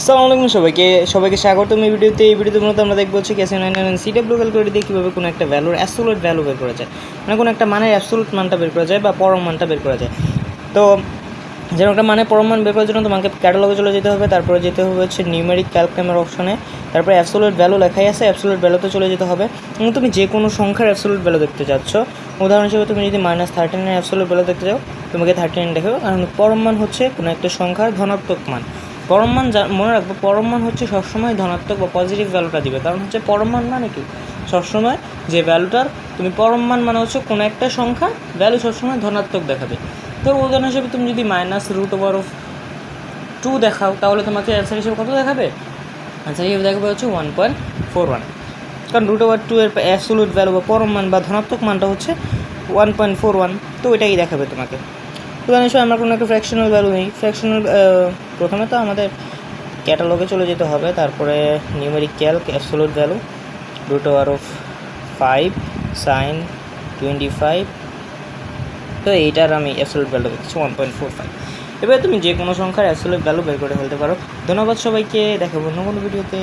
আসসালামু আলাইকুম সবাইকে সবাইকে স্বাগতম। এই ভিডিওতে এই ভিডিওতে মূলত আমরা দেখব হচ্ছে Casio nine nine C W calculator দিয়ে কীভাবে কোনো একটা ভ্যালুর অ্যাবসোলুট ভ্যালু বের করা যায়। মানে কোনো একটা মানের অ্যাবসোলুট মানটা বের করা যায় বা পরম মানটা বের করা যায়। তো যেমন একটা মানে পরম মান বের করার জন্য তোমাকে ক্যাটালগে চলে যেতে হবে, তারপরে যেতে হবে হচ্ছে নিউমেরিক ক্যালকুলেটার অপশনে তারপরে অ্যাবসোলুট ভ্যালু লেখাই আছে অ্যাবসোলুট ভ্যালুতে চলে যেতে হবে। এবং তুমি যে কোনো সংখ্যার অ্যাবসোলুট ভ্যালু দেখতে চাচ্ছ। উদাহরণ হিসেবে তুমি যদি minus thirty nine absolute value দেখতে চাও, তোমাকে থার্টি নাইন দেখাবে কারণ পরম মান হচ্ছে কোনো একটা সংখ্যার ধনাত্মক মান। পরম মান মনে রাখব, পরম মান হচ্ছে সবসময় ধনাত্মক বা পজিটিভ ভ্যালুটা দিবে। কারণ হচ্ছে পরম মান মানে কি? সবসময় যে ভ্যালুটার তুমি পরম মান মানে হচ্ছে কোনো একটা সংখ্যা ভ্যালু সবসময় ধনাত্মক দেখাবে। তো উদাহরণ হিসেবে তুমি যদি minus root over of two দেখাও, তাহলে তোমাকে অ্যান্সার হিসেবে কত দেখাবে? অ্যান্সার হিসেবে দেখাবে হচ্ছে ওয়ান পয়েন্ট ফোর ওয়ান কারণ রুট ওভার টু এর অ্যাবসোলুট ভ্যালু বা পরম মান বা ধনাত্মক মানটা হচ্ছে ওয়ান পয়েন্ট ফোর ওয়ান তো ওইটাই দেখাবে তোমাকে। উদাহরণ হিসেবে আমরা কোনো একটা ফ্র্যাকশনাল ভ্যালু নেই। ফ্র্যাকশনাল প্রথমে তো আমাদের ক্যাটালগে চলে যেতে হবে, তারপরে numeric calc absolute value root over of five sine twenty five তো এইটার আমি অ্যাবসোলুট ভ্যালু দেখছি ওয়ান পয়েন্ট ফোর ফাইভ এবার তুমি যে কোনো সংখ্যার অ্যাবসোলুট ভ্যালু বের করে ফেলতে পারো। ধন্যবাদ সবাইকে দেখাবো অন্য কোনো ভিডিওতে